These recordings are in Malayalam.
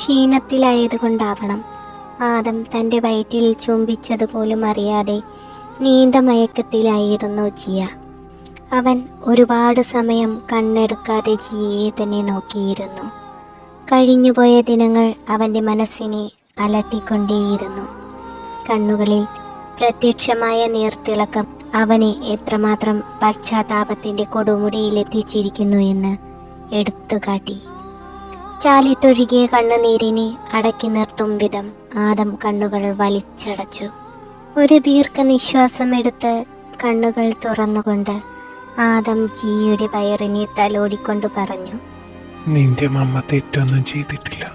ക്ഷീണത്തിലായതുകൊണ്ടാവണം. ആദം തന്റെ വയറ്റിൽ ചുംബിച്ചതുപോലും അറിയാതെ നീണ്ട മയക്കത്തിലായിരുന്നു ജിയ. അവൻ ഒരുപാട് സമയം കണ്ണെടുക്കാതെ ജിയയെ തന്നെ നോക്കിയിരുന്നു. കഴിഞ്ഞുപോയ ദിനങ്ങൾ അവന്റെ മനസ്സിനെ അലട്ടിക്കൊണ്ടേയിരുന്നു. കണ്ണുകളിൽ പ്രത്യക്ഷമായ നീർത്തിളക്കം അവനെ എത്രമാത്രം പശ്ചാത്താപത്തിന്റെ കൊടുമുടിയിലെത്തിച്ചിരിക്കുന്നു എന്ന് എടുത്തുകാട്ടി. ചാലിട്ടൊഴുകിയ കണ്ണുനീരിനെ അടക്കി നിർത്തും വിധം ആദം കണ്ണുകൾ വലിച്ചടച്ചു. ഒരു ദീർഘനിശ്വാസം എടുത്ത് കണ്ണുകൾ തുറന്നുകൊണ്ട് ആദം ജിയുടെ വയറിനെ തലോടിക്കൊണ്ട് പറഞ്ഞു നിന്റെ മമ്മ തെറ്റൊന്നും ചെയ്തിട്ടില്ല.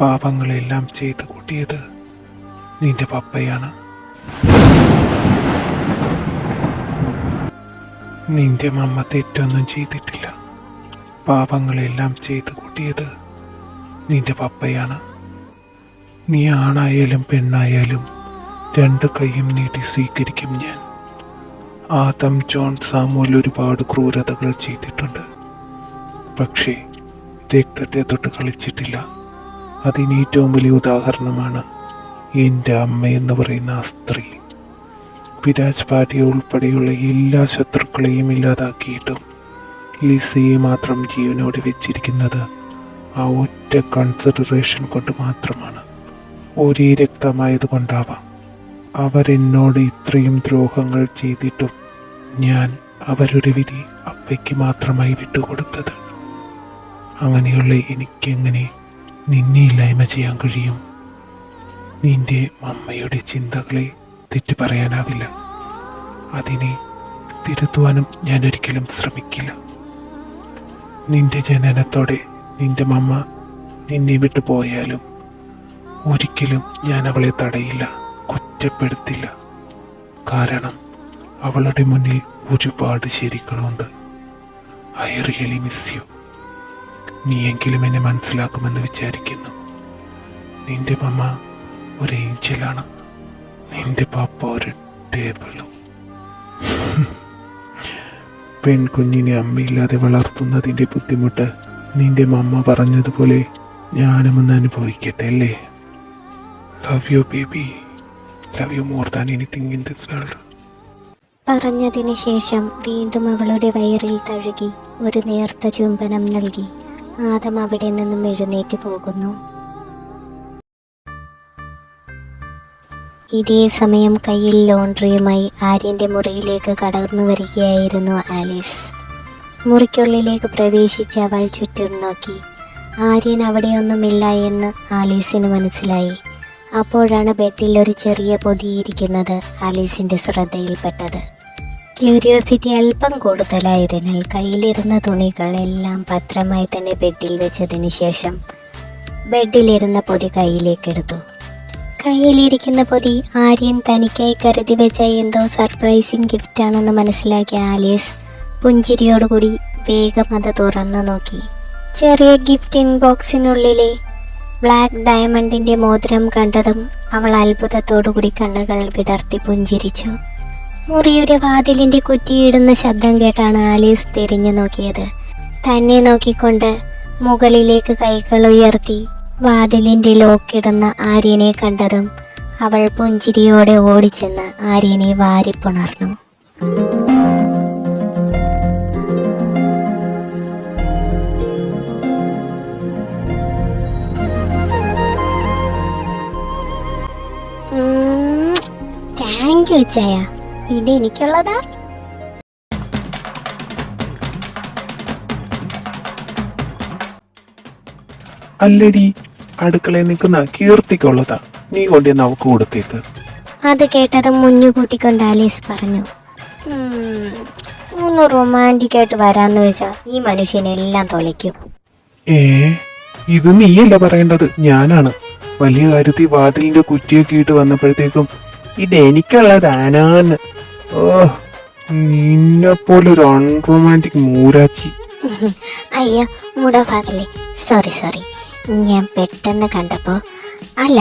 പാപങ്ങളെല്ലാം ചെയ്ത് കൂട്ടിയത് നിന്റെ പപ്പയാണ്. നിന്റെ മമ്മ തെറ്റൊന്നും ചെയ്തിട്ടില്ല. പാപങ്ങളെല്ലാം ചെയ്തു കൂട്ടിയത് നിന്റെ പപ്പയാണ്. നീ ആണായാലും പെണ്ണായാലും രണ്ട് കൈയും നീട്ടി സ്വീകരിക്കും ഞാൻ. ആദം ജോൺ സാമുവൽ ഒരുപാട് ക്രൂരതകൾ ചെയ്തിട്ടുണ്ട്. പക്ഷേ രക്തത്തെ തൊട്ട് കളിച്ചിട്ടില്ല. അതിന് ഏറ്റവും വലിയ ഉദാഹരണമാണ് എന്റെ അമ്മ എന്ന് പറയുന്ന ആ സ്ത്രീ. വിരാജ് പാട്ടിയ ഉൾപ്പെടെയുള്ള എല്ലാ ശത്രുക്കളെയും ഇല്ലാതാക്കിയിട്ടും ലിസയെ മാത്രം ജീവനോട് വെച്ചിരിക്കുന്നത് ആ ഒറ്റ കൺസിഡറേഷൻ കൊണ്ട് മാത്രമാണ്. ഒരേ രക്തമായതുകൊണ്ടാവാം. അവരെന്നോട് ഇത്രയും ദ്രോഹങ്ങൾ ചെയ്തിട്ടും ഞാൻ അവരുടെ വിധി അപ്പയ്ക്ക് മാത്രമായി വിട്ടുകൊടുത്തത്. അങ്ങനെയുള്ള എനിക്കെങ്ങനെ നിന്നെ ഇല്ലായ്മ ചെയ്യാൻ കഴിയും? നിന്റെ അമ്മയുടെ ചിന്തകളെ തെറ്റു പറയാനാവില്ല. അതിനെ തിരുത്തുവാനും ഞാൻ ഒരിക്കലും ശ്രമിക്കില്ല. നിന്റെ ജനനത്തോടെ നിന്റെ മമ്മ നിന്നെ വിട്ടു പോയാലും ഒരിക്കലും ഞാൻ അവളെ തടയില്ല കുറ്റപ്പെടുത്തില്ല. കാരണം അവളുടെ മുന്നിൽ ഒരുപാട് ശരികളുണ്ട് ഐ റിയലി മിസ് യു നീയെങ്കിലും എന്നെ മനസ്സിലാക്കുമെന്ന് വിചാരിക്കുന്നു. നിന്റെ മമ്മ ഒരു ഏഞ്ചലാണ്. നിന്റെ പാപ്പ ഒരു ടേബിളും. പെൺകുഞ്ഞിനെ അമ്മയില്ലാതെ വളർത്തുന്നതിന്റെ ബുദ്ധിമുട്ട് നിന്റെ മമ്മ പറഞ്ഞതുപോലെ ഞാനും ഒന്ന് അനുഭവിക്കട്ടെ അല്ലേ? Love you baby love you more than anything in this world പറഞ്ഞതിന് ശേഷം വീണ്ടും അവളുടെ വയറിൽ തഴുകി ഒരു നേർത്ത ചുംബനം നൽകി. ആദം അവിടെ നിന്നും എഴുന്നേറ്റ് പോകുന്നു. ഇതേ സമയം കയ്യിൽ ലോണ്ടറിയുമായി ആര്യന്റെ മുറിയിലേക്ക് കടന്നു വരികയായിരുന്നു ആലീസ്. മുറിക്കുള്ളിലേക്ക് പ്രവേശിച്ച് അവൾ ചുറ്റും നോക്കി. ആര്യൻ അവിടെയൊന്നുമില്ല എന്ന് ആലീസിന് മനസ്സിലായി. അപ്പോഴാണ് ബെഡിൽ ഒരു ചെറിയ പൊതിയിരിക്കുന്നത് ആലീസിന്റെ ശ്രദ്ധയിൽപ്പെട്ടത്. ക്യൂരിയോസിറ്റി അല്പം കൂടുതലായതിനാൽ കയ്യിലിരുന്ന തുണികളെല്ലാം ഭദ്രമായി തന്നെ ബെഡിൽ വെച്ചതിന് ശേഷം ബെഡിലിരുന്ന പൊതി കയ്യിലേക്കെടുത്തു. കയ്യിലിരിക്കുന്ന പൊതി ആര്യൻ തനിക്കായി കരുതി വെച്ച എന്തോ സർപ്രൈസിങ് ഗിഫ്റ്റാണെന്ന് മനസ്സിലാക്കിയ ആലീസ് പുഞ്ചിരിയോടുകൂടി വേഗം അത് തുറന്നു നോക്കി. ചെറിയ ഗിഫ്റ്റ് ഇൻബോക്സിനുള്ളിലെ ബ്ലാക്ക് ഡയമണ്ടിന്റെ മോതിരം കണ്ടതും അവൾ അത്ഭുതത്തോടുകൂടി കണ്ണുകൾ വിടർത്തി പുഞ്ചിരിച്ചു. മുറിയുടെ വാതിലിന്റെ കുറ്റിയിടുന്ന ശബ്ദം കേട്ടാണ് ആലീസ് തിരിഞ്ഞു നോക്കിയത്. തന്നെ നോക്കിക്കൊണ്ട് മുകളിലേക്ക് കൈകൾ ഉയർത്തി വാതിലിന്റെ ലോക്കിടുന്ന ആര്യനെ കണ്ടതും അവൾ പുഞ്ചിരിയോടെ ഓടിച്ചെന്ന് ആര്യനെ വാരിപ്പുണർന്നു. താങ്ക് യു ചയ ഇത് എനിക്കുള്ളതാ. അല്ലടി അടുക്കളയിൽ നിൽക്കുന്ന കീർത്തിക്കുള്ളതാ. നീ കൊണ്ടുവന്ന് അവക്ക് കൊടുത്തേക്ക്. അത് കേട്ടത് മുഞ്ഞു കൂട്ടിക്കൊണ്ട് ആലീസ് പറഞ്ഞു. "ഉം, ഒന്ന് റൊമാന്റിക് ആയിട്ട് വരാന്ന് വെച്ചാ ഈ മനുഷ്യനെല്ലാം തൊലയ്ക്കും. ഏ ഇത് നീയല്ല പറയേണ്ടത്? ഞാനാണ്. വലിയ കാര്യത്തിൽ വാതിലിന്റെ കുറ്റിയൊക്കെ ഇട്ട് വന്നപ്പോഴത്തേക്കും ഇത് എനിക്കുള്ളതാനാന്ന് ഓ നിന്നെ പോലെ ഒരു അൺറൊമാന്റിക് മൂരാച്ചി. അയ്യോ മൂടാഭാഗല്ലേ സോറി സോറി. ഞാൻ പെട്ടെന്ന് കണ്ടപ്പോൾ അല്ല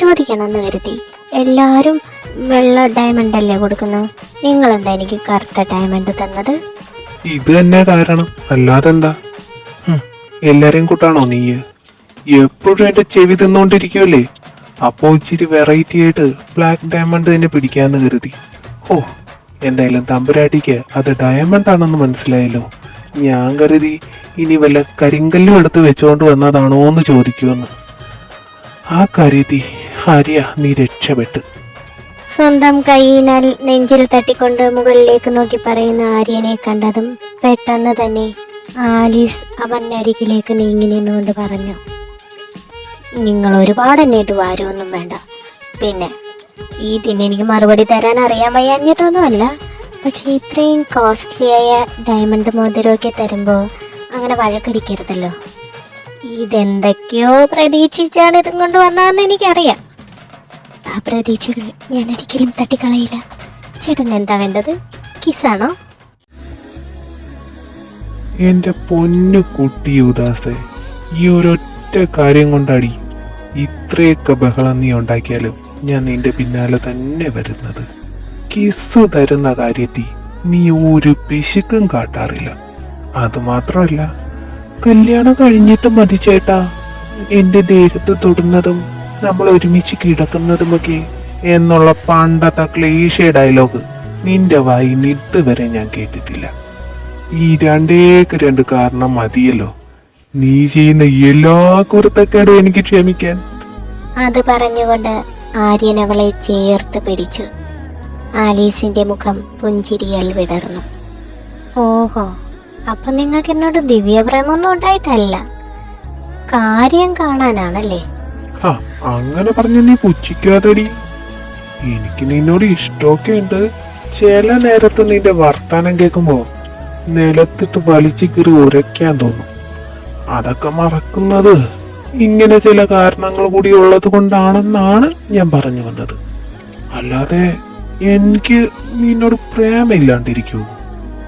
ചോദിക്കണമെന്ന് കരുതി. എല്ലാരും വെള്ള ഡയമണ്ട് അല്ലേ കൊടുക്കുന്നു? നിങ്ങളെന്താ എനിക്ക് കറുത്ത ഡയമണ്ട് തന്നത്? ഇത് തന്നെ കാരണം. അല്ലാതെ എന്താ? എല്ലാരെയും കൂട്ടാണോ നീ എപ്പോഴും എന്റെ ചെവി തിന്നോണ്ടിരിക്കുമല്ലേ അപ്പോ ഇച്ചിരി വെറൈറ്റി ആയിട്ട് ബ്ലാക്ക് ഡയമണ്ട് തന്നെ പിടിക്കാന്ന് കരുതി. ഓ എന്തായാലും തമ്പുരാട്ടിക്ക് അത് ഡയമണ്ട് ആണെന്ന് മനസ്സിലായല്ലോ. ഞാൻ കരുതി ഇനി വല്ല കരിങ്കല്ലും എടുത്ത് വെച്ചുകൊണ്ട് വന്നതാണോ എന്ന് ചോദിക്കുമെന്ന്. ആ കരുതി ഹരിയ നീ രക്ഷപ്പെട്ട്? സ്വന്തം കൈയിനാൽ നെഞ്ചിൽ തട്ടിക്കൊണ്ട് മുകളിലേക്ക് നോക്കി പറയുന്ന ആര്യനെ കണ്ടതും പെട്ടെന്ന് തന്നെ ആലീസ് അവൻ അരികിലേക്ക് നീങ്ങി നിന്നുകൊണ്ട് പറഞ്ഞു. നിങ്ങൾ ഒരുപാട് എന്നിട്ട് വാരമൊന്നും വേണ്ട. പിന്നെ ഈ ഇതിന് എനിക്ക് മറുപടി തരാൻ അറിയാൻ വയ്യാഞ്ഞിട്ടൊന്നുമല്ല. പക്ഷേ ഇത്രയും കോസ്റ്റ്ലി ആയ ഡയമണ്ട് മോതിരമൊക്കെ തരുമ്പോൾ അങ്ങനെ വഴക്കടിക്കരുതല്ലോ. ഇതെന്തൊക്കെയോ പ്രതീക്ഷിച്ചാണ് ഇതും കൊണ്ട് വന്നതെന്ന് എനിക്കറിയാം. ആ പ്രതീക്ഷകൾ ഞാൻ ഒരിക്കലും തട്ടിക്കളയില്ല. ചേട്ടൻ എന്താ വേണ്ടത്? കിസാണോ എന്റെ പൊന്നു കുട്ടി ഉദാസെ ഈ ഒരൊറ്റ കാര്യം കൊണ്ടാടി. ഇത്രയൊക്കെ ബഹളം നീ ഉണ്ടാക്കിയാലും ഞാൻ നിന്റെ പിന്നാലെ തന്നെ വരുന്നത്. കിസ് തരുന്ന കാര്യത്തിൽ നീ ഒരു പിശുക്കും കാട്ടാറില്ല. അതുമാത്രമല്ല കല്യാണം കഴിഞ്ഞിട്ട് മതി ചേട്ടാ. എന്റെ ദേഹത്ത് തൊടുന്നതും നമ്മൾ ഒരുമിച്ച് കിടക്കുന്നതുമൊക്കെ എന്നുള്ള പണ്ടത്തെ ക്ലേശ ഡയലോഗ് നിന്റെ വായി വരെ ഞാൻ കേട്ടിട്ടില്ല. ഈ രണ്ടേക്ക് രണ്ട് കാരണം മതിയല്ലോ. നീ ചെയ്യുന്ന എല്ലാ കുറുത്തക്കേടും എനിക്ക് ക്ഷമിക്കാൻ. അത് പറഞ്ഞുകൊണ്ട് ആര്യൻ അവളെ ചേർത്ത് പിടിച്ചു. ആലീസിന്റെ മുഖം പുഞ്ചിരിയാൽ വിടർന്നു. ഓഹോ അപ്പൊ നിങ്ങൾക്ക് എന്നോട് ദിവ്യപ്രേമൊന്നും ഉണ്ടായിട്ടല്ല. കാര്യം കാണാനാണല്ലേ? അങ്ങനെ പറഞ്ഞു നീ പുച്ഛിക്കാതടി. എനിക്ക് നിന്നോട് ഇഷ്ടമൊക്കെ ഉണ്ട്. ചില നേരത്ത് നിന്റെ വർത്താനം കേൾക്കുമ്പോ നിലത്തിട്ട് വലിച്ചു കീറി ഉരയ്ക്കാൻ തോന്നും. അതൊക്കെ മറക്കുന്നത്. ഇങ്ങനെ ചില കാരണങ്ങൾ കൂടി ഉള്ളത് കൊണ്ടാണെന്നാണ് ഞാൻ പറഞ്ഞു വന്നത്. അല്ലാതെ എനിക്ക് നിന്നോട് പ്രേമില്ലാണ്ടിരിക്കൂ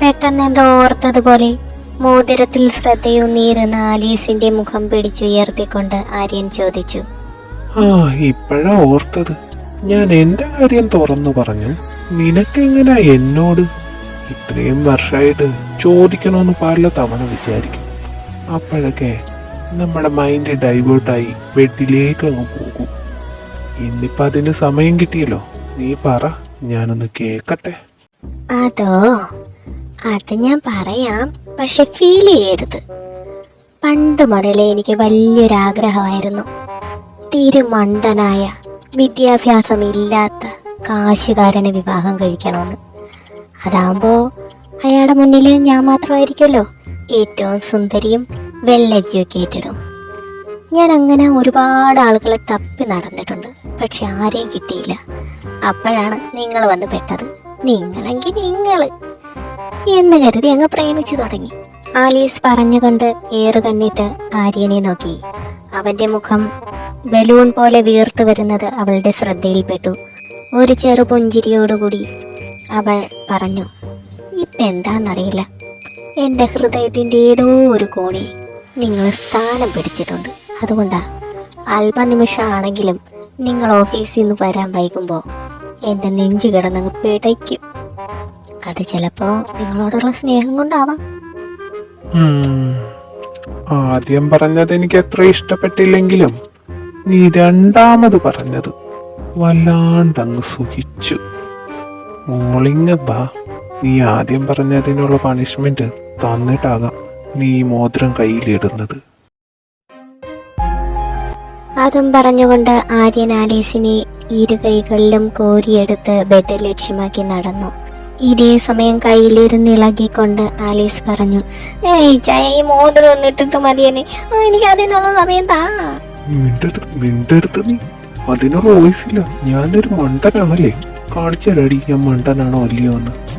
പെട്ടെന്ന് എന്തോ ഓർത്തതുപോലെ മോതിരത്തിൽ ശ്രദ്ധയൂന്നിയിരുന്ന ആലീസിന്റെ മുഖം പിടിച്ചുയർത്തിക്കൊണ്ട് ആര്യൻ ചോദിച്ചു. ആ ഇപ്പോഴാ ഓർത്തത്. ഞാൻ എന്റെ കാര്യം തുറന്നു പറഞ്ഞു. നിനക്കെങ്ങനാ എന്നോട്? ഇത്രയും വർഷമായിട്ട് ചോദിക്കണമെന്ന് പല തവണ വിചാരിക്കും. അപ്പോഴൊക്കെ നമ്മുടെ മൈൻഡ് ഡൈവേർട്ടായി ബെഡിലേക്ക് അങ്ങ് പോകും. ഇന്നിപ്പോ അതിന് സമയം കിട്ടിയല്ലോ. നീ പറ ഞാനൊന്ന് കേക്കട്ടെ അതോ അത് ഞാൻ പറയാം പക്ഷെ ഫീൽ ചെയ്യരുത്. പണ്ട് മുതലേ എനിക്ക് വലിയൊരാഗ്രഹമായിരുന്നു. തിരുമണ്ടനായ വിദ്യാഭ്യാസമില്ലാത്ത കാശുകാരനെ വിവാഹം കഴിക്കണമെന്ന്. അതാകുമ്പോൾ അയാളുടെ മുന്നിൽ ഞാൻ മാത്രമായിരിക്കുമല്ലോ. ഏറ്റവും സുന്ദരിയും വെൽ എഡ്യൂക്കേറ്റഡും ഞാൻ അങ്ങനെ ഒരുപാട് ആളുകളെ തപ്പി നടന്നിട്ടുണ്ട്. പക്ഷെ ആരെയും കിട്ടിയില്ല. അപ്പോഴാണ് നിങ്ങൾ വന്ന് പെട്ടത്. നിങ്ങളെങ്കിൽ നിങ്ങൾ എന്ന് കരുതി അങ്ങ് പ്രേമിച്ചു തുടങ്ങി. ആലീസ് പറഞ്ഞുകൊണ്ട് ഏറ് കണ്ണിട്ട് ആര്യനെ നോക്കി. അവന്റെ മുഖം ബലൂൺ പോലെ വീർത്തു വരുന്നത് അവളുടെ ശ്രദ്ധയിൽപ്പെട്ടു. ഒരു ചെറു പുഞ്ചിരിയോടുകൂടി അവൾ പറഞ്ഞു ഇപ്പം എന്താണെന്നറിയില്ല എന്റെ ഹൃദയത്തിന്റെ ഏതോ ഒരു കോണി നിങ്ങൾ സ്ഥാനം പിടിച്ചിട്ടുണ്ട്. അതുകൊണ്ടാ അല്പനിമിഷമാണെങ്കിലും നിങ്ങൾ ഓഫീസിൽ നിന്ന് വരാൻ വൈകുമ്പോൾ എന്റെ നെഞ്ചു കിടന്നങ്ങ് പിടയ്ക്കും. അത് ചിലപ്പോൾ നിങ്ങളോടുള്ള സ്നേഹം കൊണ്ടാവാം. ആദ്യം പറഞ്ഞത് എനിക്ക് എത്ര ഇഷ്ടപ്പെട്ടില്ലെങ്കിലും നീ രണ്ടാമത് പറഞ്ഞത് വല്ലാണ്ടങ്ങ് സുഖിച്ചു. മോളിങ്ങ ബാ. നീ ആദ്യം പറഞ്ഞതിനുള്ള പണിഷ്മെന്റ് തന്നിട്ടാകാം നീ ഈ മോതിരം കയ്യിലിടുന്നത്. അതും പറഞ്ഞുകൊണ്ട് ആര്യൻ ആലീസിനെ ഇരു കൈകളിലും കോരിയെടുത്ത് ബെഡ് ലക്ഷ്യമാക്കി നടന്നു. ഇതേ സമയം കയ്യിലിരുന്ന് ഇളകിക്കൊണ്ട് ആലീസ് പറഞ്ഞു ഏയ് ചായ ഈ മോതിരം ഒന്ന് ഇട്ടിട്ട് മതിയെന്നെ. എനിക്ക് അതിനുള്ള സമയം താ. മിണ്ടരുത് മിണ്ടരുത് നീ. അതിനൊരു വോയിസ് ഇല്ല ഞാനൊരു മണ്ടനാണല്ലേ. കാണിച്ചാലടി ഞാൻ മണ്ടനാണോ അല്ലയോ എന്ന്.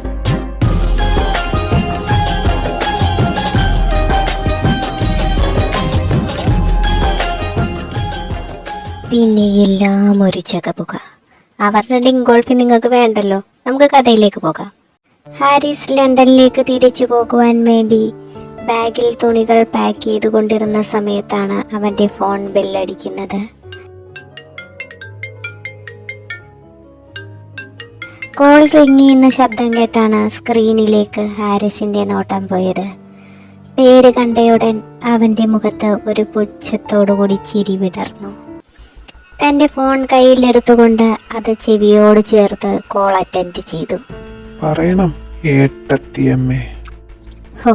പിന്നെ എല്ലാം ഒരു ചകപുക അവരുടെ ഡിംഗോൾഫി നിങ്ങൾക്ക് വേണ്ടല്ലോ. നമുക്ക് കഥയിലേക്ക് പോകാം. ഹാരിസ് ലണ്ടനിലേക്ക് തിരിച്ചു പോകുവാൻ വേണ്ടി ബാഗിൽ തുണികൾ പാക്ക് ചെയ്തുകൊണ്ടിരുന്ന സമയത്താണ് അവന്റെ ഫോൺ ബെല്ലടിക്കുന്നത്. കോൾ റിങ് എന്ന ശബ്ദം കേട്ടാണ് സ്ക്രീനിലേക്ക് ഹാരിസിന്റെ നോട്ടം പോയത്. പേര് കണ്ടയുടൻ അവന്റെ മുഖത്ത് ഒരു പുച്ഛത്തോടുകൂടി ചിരി വിടർന്നു. തന്റെ ഫോൺ കയ്യിലെടുത്തുകൊണ്ട് അത് ചെവിയോട് ചേർത്ത് കോൾ അറ്റൻഡ് ചെയ്തു. പറയണം ഏട്ടത്തിയമ്മേ ഹോ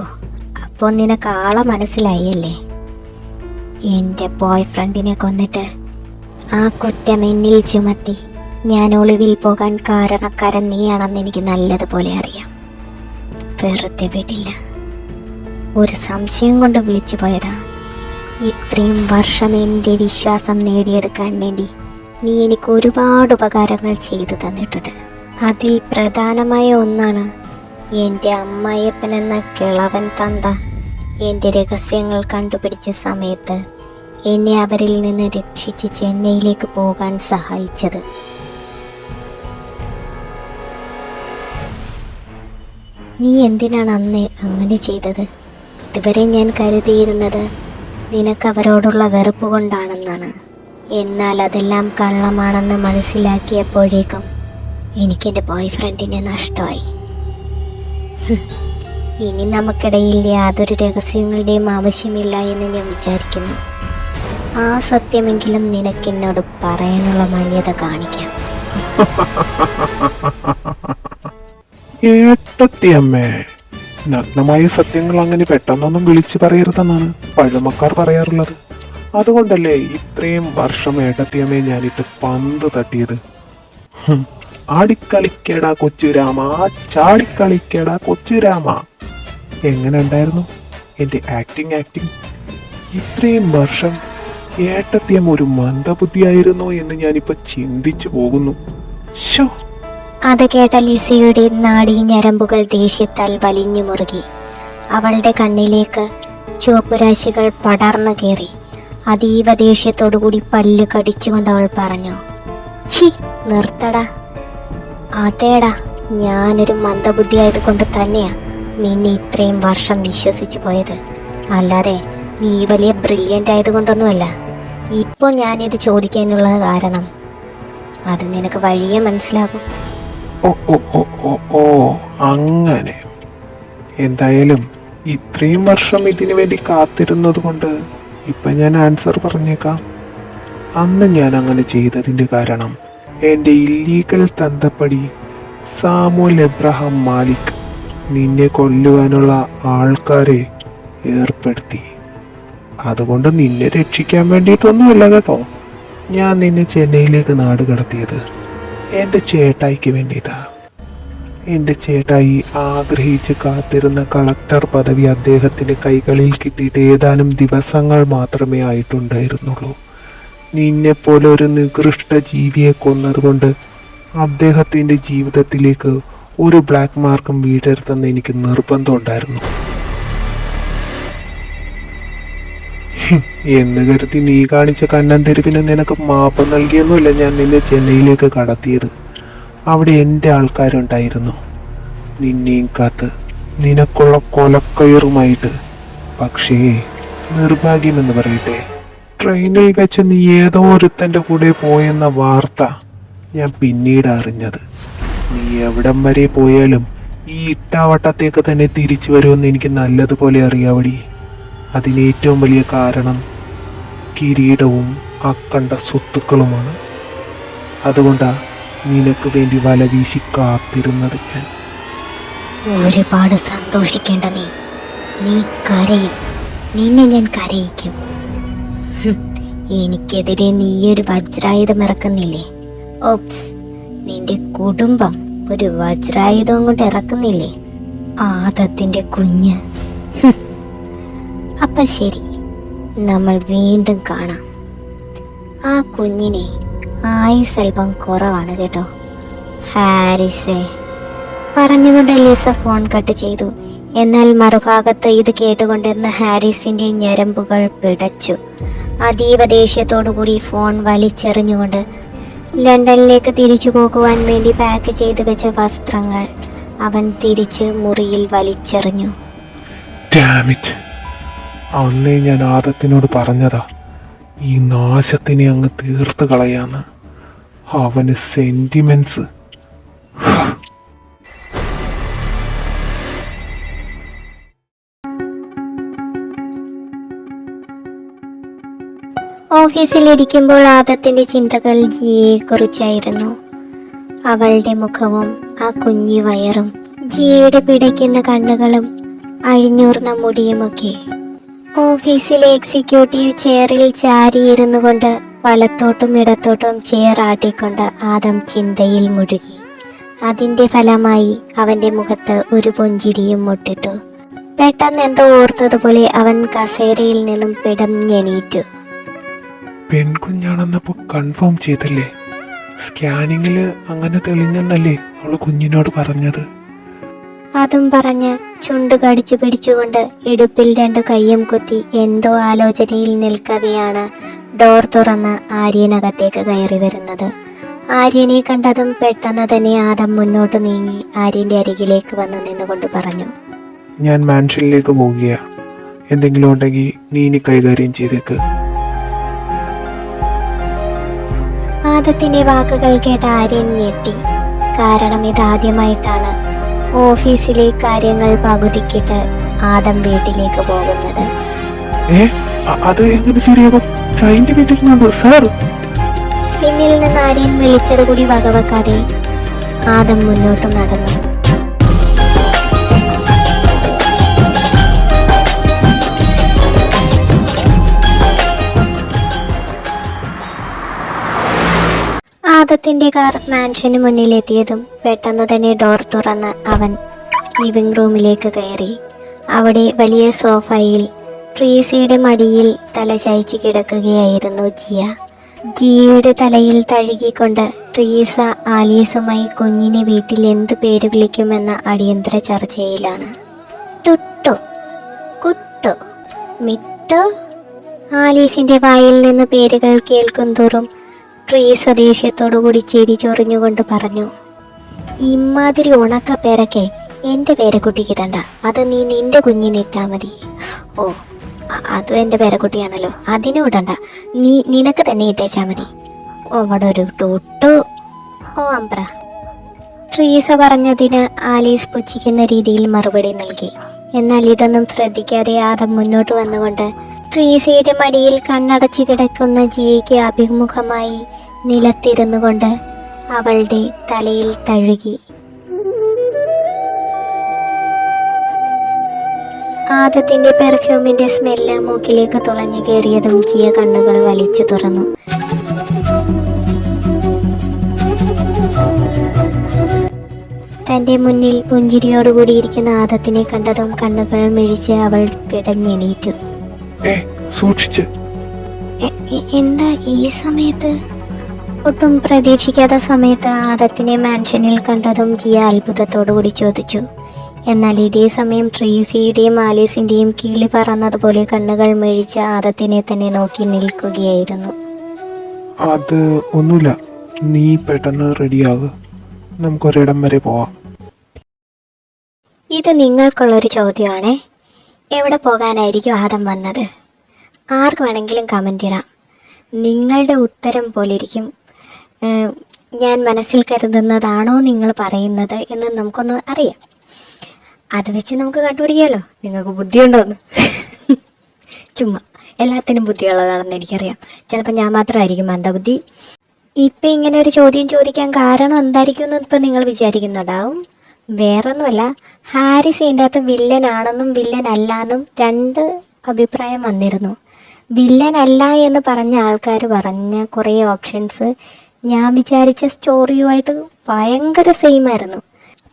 അപ്പോൾ നിനക്ക് ആളെ മനസ്സിലായല്ലേ? എന്റെ ബോയ് ഫ്രണ്ടിനെ കൊന്നിട്ട് ആ കുറ്റം എന്നിൽ ചുമത്തി ഞാൻ ഒളിവിൽ പോകാൻ കാരണക്കാരൻ നീയാണെന്ന് എനിക്ക് നല്ലതുപോലെ അറിയാം. വെറുതെ വിടില്ല. ഒരു സംശയം കൊണ്ട് വിളിച്ചു പോയതാ. ഇത്രയും വർഷം എന്റെ വിശ്വാസം നേടിയെടുക്കാൻ വേണ്ടി നീ എനിക്ക് ഒരുപാട് ഉപകാരങ്ങൾ ചെയ്തു തന്നിട്ടുണ്ട്. അതിൽ പ്രധാനമായ ഒന്നാണ് എന്റെ അമ്മയപ്പൻ എന്ന കിളവൻ തന്ത എന്റെ രഹസ്യങ്ങൾ കണ്ടുപിടിച്ച സമയത്ത് എന്നെ അവരിൽ നിന്ന് രക്ഷിച്ച് ചെന്നൈയിലേക്ക് പോകാൻ സഹായിച്ചത്. നീ എന്തിനാണ് അന്ന് അങ്ങനെ ചെയ്തത്? ഇതുവരെ ഞാൻ കരുതിയിരുന്നത് നിനക്ക് അവരോടുള്ള വെറുപ്പ് കൊണ്ടാണെന്നാണ്. എന്നാൽ അതെല്ലാം കള്ളമാണെന്ന് മനസ്സിലാക്കിയപ്പോഴേക്കും എനിക്കെന്റെ ബോയ് ഫ്രണ്ടിനെ നഷ്ടമായി. ഇനി നമുക്കിടയിൽ യാതൊരു രഹസ്യങ്ങളുടെയും ആവശ്യമില്ല എന്ന് ഞാൻ വിചാരിക്കുന്നു. ആ സത്യമെങ്കിലും നിനക്കെന്നോട് പറയാനുള്ള മാന്യത കാണിക്കാം. ഏട്ടത്തിയമ്മേ. നഗ്നമായ സത്യങ്ങൾ അങ്ങനെ പെട്ടെന്നൊന്നും വിളിച്ചു പറയരുതെന്നാണ് പഴമക്കാർ പറയാറുള്ളത്. അതുകൊണ്ടല്ലേ ഇത്രയും വർഷം ഏട്ടത്തിയമ്മയെ ഞാനിട്ട് പന്ത് തട്ടിയത്. ആടിക്കളിക്കേടാ കൊച്ചുരാമ ചാടിക്കളിക്കേടാ കൊച്ചുരാമ എങ്ങനെ ഉണ്ടായിരുന്നു എന്റെ ആക്ടിങ് ആക്ടിങ് ഇത്രയും വർഷം ഏട്ടത്തിയമ്മ ഒരു മന്ദബുദ്ധിയായിരുന്നു എന്ന് ഞാനിപ്പോ ചിന്തിച്ചു പോകുന്നു. ശോ അത് കേട്ട ലിസിയുടെ നാടീ ഞരമ്പുകൾ ദേഷ്യത്താൽ വലിഞ്ഞു മുറുകി. അവളുടെ കണ്ണിലേക്ക് ചുവപ്പുരാശികൾ പടർന്നു കയറി. അതീവ ദേഷ്യത്തോടുകൂടി പല്ല് കടിച്ചുകൊണ്ട് അവൾ പറഞ്ഞു ചി നിർത്തടാ. അതേടാ ഞാനൊരു മന്ദബുദ്ധിയായത് കൊണ്ട് തന്നെയാ നിന്നെ ഇത്രയും വർഷം വിശ്വസിച്ചു പോയത്. അല്ലാതെ നീ വലിയ ബ്രില്യന്റ് ആയതുകൊണ്ടൊന്നുമല്ല. ഇപ്പോൾ ഞാനിത് ചോദിക്കാനുള്ള കാരണം. അത് നിനക്ക് വഴിയേ മനസ്സിലാകും. ഓ ഓ ഓ ഓ അങ്ങനെ. എന്തായാലും ഇത്രയും വർഷം ഇതിനു വേണ്ടി കാത്തിരുന്നത് കൊണ്ട് ഇപ്പൊ ഞാൻ ആൻസർ പറഞ്ഞേക്കാം. അന്ന് ഞാൻ അങ്ങനെ ചെയ്തതിന്റെ കാരണം എന്റെ ഇല്ലീഗൽ തന്തപ്പടി സാമുൽ എബ്രഹാം മാലിക് നിന്നെ കൊല്ലുവാനുള്ള ആൾക്കാരെ ഏർപ്പെടുത്തി. അതുകൊണ്ട് നിന്നെ രക്ഷിക്കാൻ വേണ്ടിയിട്ടൊന്നുമല്ല കേട്ടോ. ഞാൻ നിന്നെ ചെന്നൈയിലേക്ക് നാട് കടത്തിയത് എന്റെ ചേട്ടായിക്ക് വേണ്ടിയിട്ടാണ് എന്റെ ചേട്ടായി ആഗ്രഹിച്ച് കാത്തിരുന്ന കളക്ടർ പദവി അദ്ദേഹത്തിന്റെ കൈകളിൽ കിട്ടിയിട്ട് ഏതാനും ദിവസങ്ങൾ മാത്രമേ ആയിട്ടുണ്ടായിരുന്നുള്ളൂ. നിന്നെപ്പോലെ ഒരു നികൃഷ്ട ജീവിയെ കൊന്നതുകൊണ്ട് അദ്ദേഹത്തിന്റെ ജീവിതത്തിലേക്ക് ഒരു ബ്ലാക്ക് മാർക്കും വീഴരുതെന്ന് എനിക്ക് നിർബന്ധമുണ്ടായിരുന്നു എന്ന് കരുതി നീ കാണിച്ച കണ്ണൻ തെരുവിന് നിനക്ക് മാപ്പ് നൽകിയൊന്നുമില്ല. ഞാൻ നിന്നെ ചെന്നൈയിലേക്ക് കടത്തിയത്. അവിടെ എന്റെ ആൾക്കാരുണ്ടായിരുന്നു. നിന്നെയും കാത്ത് നിനക്കുള്ള കൊലക്കയറുമായിട്ട്. പക്ഷേ നിർഭാഗ്യമെന്ന് പറയട്ടെ ട്രെയിനിൽ വെച്ച് നീ ഏതോ ഒരുത്തന്റെ കൂടെ പോയെന്ന വാർത്ത ഞാൻ പിന്നീട് അറിഞ്ഞത്. നീ എവിടം വരെ പോയാലും ഈ ഇട്ടാവട്ടത്തേക്ക് തന്നെ തിരിച്ചു വരുമെന്ന് എനിക്ക് നല്ലതുപോലെ അറിയാവടി അതിന് ഏറ്റവും വലിയ കാരണം കിരീടവും അക്കണ്ട സ്വത്തുക്കളുമാണ്. അതുകൊണ്ടാണ് നിനക്ക് വേണ്ടി വല വീശി കാത്തിരുന്നത് ഞാൻ. ഒരുപാട് സന്തോഷിക്കേണ്ട നീ. നീ കരയും. നിന്നെ ഞാൻ കരയിക്കും. എനിക്കെതിരെ എനിക്കെതിരെ നീയൊരു വജ്രായുധം ഇറക്കുന്നില്ലേ? ഓപ്സ് നിന്റെ കുടുംബം ഒരു വജ്രായുധം കൊണ്ട് ഇറക്കുന്നില്ലേ? ആദത്തിന്റെ കുഞ്ഞ്. അപ്പൊ ശരി. നമ്മൾ വീണ്ടും കാണാം. ആ കുഞ്ഞിനെ ആയുസ് അല്പം കുറവാണ് കേട്ടോ. ഹാരിസേ പറഞ്ഞുകൊണ്ട് ലിസ ഫോൺ കട്ട് ചെയ്തു. എന്നാൽ മറുഭാഗത്ത് ഇത് കേട്ടുകൊണ്ടിരുന്ന ഹാരിസിന്റെ ഞരമ്പുകൾ പിടച്ചു. അതീവ ദേഷ്യത്തോടുകൂടി ഫോൺ വലിച്ചെറിഞ്ഞുകൊണ്ട് ലണ്ടനിലേക്ക് തിരിച്ചു പോകുവാൻ വേണ്ടി പാക്ക് ചെയ്തു വെച്ച വസ്ത്രങ്ങൾ അവൻ തിരിച്ച് മുറിയിൽ വലിച്ചെറിഞ്ഞു. ഡാമിറ്റ് അന്നേ ഞാൻ ആദത്തിനോട് പറഞ്ഞതാ ഈ നാശത്തിനെ അങ്ങ് തീർത്ത് കളയാന്ന്. അവന് സെന്റിമെന്റ്സ് ഓഫീസിലിരിക്കുമ്പോൾ ആദത്തിന്റെ ചിന്തകൾ ജിയെ കുറിച്ചായിരുന്നു. അവളുടെ മുഖവും ആ കുഞ്ഞി വയറും ജിയയുടെ പിടയ്ക്കുന്ന കണ്ണുകളും അഴിഞ്ഞൂർന്ന മുടിയുമൊക്കെ ഓഫീസിലെ എക്സിക്യൂട്ടീവ് ചെയറിൽ ചാരിയിരുന്നു കൊണ്ട് വലത്തോട്ടും ഇടത്തോട്ടും ചെയർ ആട്ടിക്കൊണ്ട് ആദം ചിന്തയിൽ മുഴുകി. അതിന്റെ ഫലമായി അവന്റെ മുഖത്ത് ഒരു പുഞ്ചിരിയും മുട്ടിട്ടു. പെട്ടെന്ന് എന്തോ ഓർത്തതുപോലെ അവൻ കസേരയിൽ നിന്നും പിടഞ്ഞെണീറ്റു. പെൺകുഞ്ഞാണെന്നപ്പോ കൺഫേം ചെയ്തല്ലേ? സ്കാനിങ്ങിൽ അങ്ങനെ തെളിഞ്ഞെന്നല്ലേ അവൾ കുഞ്ഞിനോട് പറഞ്ഞത്? അതും പറഞ്ഞ് ചുണ്ട് കടിച്ചു പിടിച്ചുകൊണ്ട് ഇടുപ്പിൽ രണ്ടു കയ്യും കുത്തി എന്തോ ആലോചനയിൽ നിൽക്കവെയാണ് ഡോർ തുറന്ന് ആര്യനകത്തേക്ക് കയറി വരുന്നത്. ആര്യനെ കണ്ടതും പെട്ടെന്ന് തന്നെ ആദം മുന്നോട്ട് നീങ്ങി ആര്യന്റെ അരികിലേക്ക് വന്ന് നിന്നുകൊണ്ട് പറഞ്ഞു. ഞാൻ മാൻഷനിലേക്ക് പോവുകയാ. എന്തെങ്കിലും ഉണ്ടെങ്കിൽ നീ ഇനി കൈകാര്യം ചെയ്തേക്ക്. ആദത്തിന്റെ വാക്കുകൾ കേട്ട ആര്യൻ ഞെട്ടി. കാരണം ഇതാദ്യമായിട്ടാണ് ഓഫീസിലെ കാര്യങ്ങൾ പകുതിക്കിട്ട് ആദം വീട്ടിലേക്ക് പോകുന്നത്. അത് എങ്ങനെ ശരിയാകും? ക്ലൈന്റ് വീട്ടിൽ നിന്നുണ്ടോ സാർ. പിന്നിൽ നിന്ന് ആരെയും വിളിച്ചത് കൂടി വകവെക്കാതെ ആദം മുന്നോട്ട് നടന്നു. ആദത്തിന്റെ കാർ മാൻഷന് മുന്നിലെത്തിയതും പെട്ടെന്ന് തന്നെ ഡോർ തുറന്ന് അവൻ ലിവിംഗ് റൂമിലേക്ക് കയറി. അവിടെ വലിയ സോഫയിൽ ട്രീസിയുടെ മടിയിൽ തല ചായ്ച്ച് കിടക്കുകയായിരുന്നു ജിയ. ജിയയുടെ തലയിൽ തഴുകിക്കൊണ്ട് ട്രീസ ആലീസുമായി കുഞ്ഞിനെ വീട്ടിൽ എന്ത് പേര് വിളിക്കുമെന്ന അടിയന്തര ചർച്ചയിലാണ്. ടുട്ടോ കുട്ടോ മിട്ടോ? ആലീസിന്റെ വായിൽ നിന്ന് പേരുകൾ കേൾക്കും തോറും ട്രീസ ദേഷ്യത്തോടുകൂടി ചെവി ചൊറിഞ്ഞുകൊണ്ട് പറഞ്ഞു ഇമ്മാതിരി ഉണക്ക പേരൊക്കെ എന്റെ പേരക്കുട്ടിക്കിടണ്ട അത് നീ നിന്റെ കുഞ്ഞിനിട്ടാ മതി. ഓ അതും എന്റെ പേരക്കുട്ടിയാണല്ലോ. അതിനും ഇടണ്ട. നീ നിനക്ക് തന്നെ ഇട്ടേച്ചാ മതി. ഓ അവിടെ ഒരു ടൂട്ടു ഓ അമ്പ്ര. ട്രീസ പറഞ്ഞതിന് ആലീസ് പുച്ഛിക്കുന്ന രീതിയിൽ മറുപടി നൽകി. എന്നാൽ ഇതൊന്നും ശ്രദ്ധിക്കാതെ ആദം മുന്നോട്ട് വന്നുകൊണ്ട് ട്രീസയുടെ മടിയിൽ കണ്ണടച്ചു കിടക്കുന്ന ജിയയ്ക്ക് അഭിമുഖമായി നിലത്തിരുന്നു കൊണ്ട് അവളുടെ തലയിൽ തഴുകി. ആദത്തിന്റെ പെർഫ്യൂമിന്റെ സ്മെല്ല് മൂക്കിലേക്ക് തുളഞ്ഞു കയറിയതും ജിയ കണ്ണുകൾ വലിച്ചു തുറന്നു. തന്റെ മുന്നിൽ പുഞ്ചിരിയോടുകൂടിയിരിക്കുന്ന ആദത്തിനെ കണ്ടതും കണ്ണുകൾ മിഴിച്ച് അവൾ പിടഞ്ഞെണീറ്റു സൂക്ഷിച്ച്. എന്താ ഈ സമയത്ത്? ഒട്ടും പ്രതീക്ഷിക്കാത്ത സമയത്ത് ആദത്തിനെ മാൻഷനിൽ കണ്ടതും ജിയ അത്ഭുതത്തോടുകൂടി ചോദിച്ചു. എന്നാൽ ഇതേ സമയം ട്രീസിയുടെയും ആലീസിന്റെയും കീളി പറന്നതുപോലെ കണ്ണുകൾ മെഴിച്ച് ആദത്തിനെ തന്നെ നോക്കി നിൽക്കുകയായിരുന്നു. അത് ഒന്നുമില്ല. നീ പെട്ടെന്ന് റെഡിയാകുക നമുക്കൊരിടം വരെ പോവാം. ഇത് നിങ്ങൾക്കുള്ളൊരു ചോദ്യമാണേ. എവിടെ പോകാനായിരിക്കും ആദം വന്നത്? ആർക്ക് വേണമെങ്കിലും കമന്റ് ഇടാം. നിങ്ങളുടെ ഉത്തരം പോലിരിക്കും. ഞാൻ മനസ്സിൽ കരുതുന്നതാണോ നിങ്ങൾ പറയുന്നത് എന്ന് നമുക്കൊന്ന് അറിയാം. അത് വെച്ച് നമുക്ക് കണ്ടുപിടിക്കാമല്ലോ നിങ്ങൾക്ക് ബുദ്ധിയുണ്ടോന്ന്? ചുമ്മാ. എല്ലാത്തിനും ബുദ്ധിയുള്ളതാണെന്ന് എനിക്കറിയാം. ചിലപ്പോൾ ഞാൻ മാത്രമായിരിക്കും മന്ദബുദ്ധി. ഇപ്പം ഇങ്ങനെ ഒരു ചോദ്യം ചോദിക്കാൻ കാരണം എന്തായിരിക്കും എന്ന് ഇപ്പം നിങ്ങൾ വിചാരിക്കുന്നുണ്ടാവും. വേറൊന്നുമല്ല ഹാരിസ് ഇതിന്റെ അകത്ത് വില്ലൻ ആണെന്നും വില്ലൻ അല്ല എന്നും രണ്ട് അഭിപ്രായം വന്നിരുന്നു. വില്ലൻ അല്ല എന്ന് പറഞ്ഞ ആൾക്കാർ പറഞ്ഞ കുറേ ഓപ്ഷൻസ് ഞാൻ വിചാരിച്ച സ്റ്റോറിയുമായിട്ട് ഭയങ്കര സെയിം ആയിരുന്നു.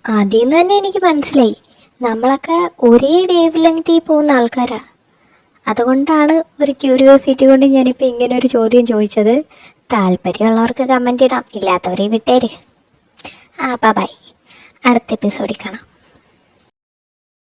നിന്ന് തന്നെ എനിക്ക് മനസ്സിലായി. നമ്മളൊക്കെ ഒരേ വേവ് ലെങ്തിൽ പോകുന്ന ആൾക്കാരാണ് അതുകൊണ്ടാണ് ഒരു ക്യൂരിയോസിറ്റി കൊണ്ട് ഞാനിപ്പോൾ ഇങ്ങനെ ഒരു ചോദ്യം ചോദിച്ചത്. താല്പര്യമുള്ളവർക്ക് കമന്റ് ഇടാം. ഇല്ലാത്തവരെ വിട്ടേര്. ആ ബൈ അടുത്ത എപ്പിസോഡിൽ കാണാം.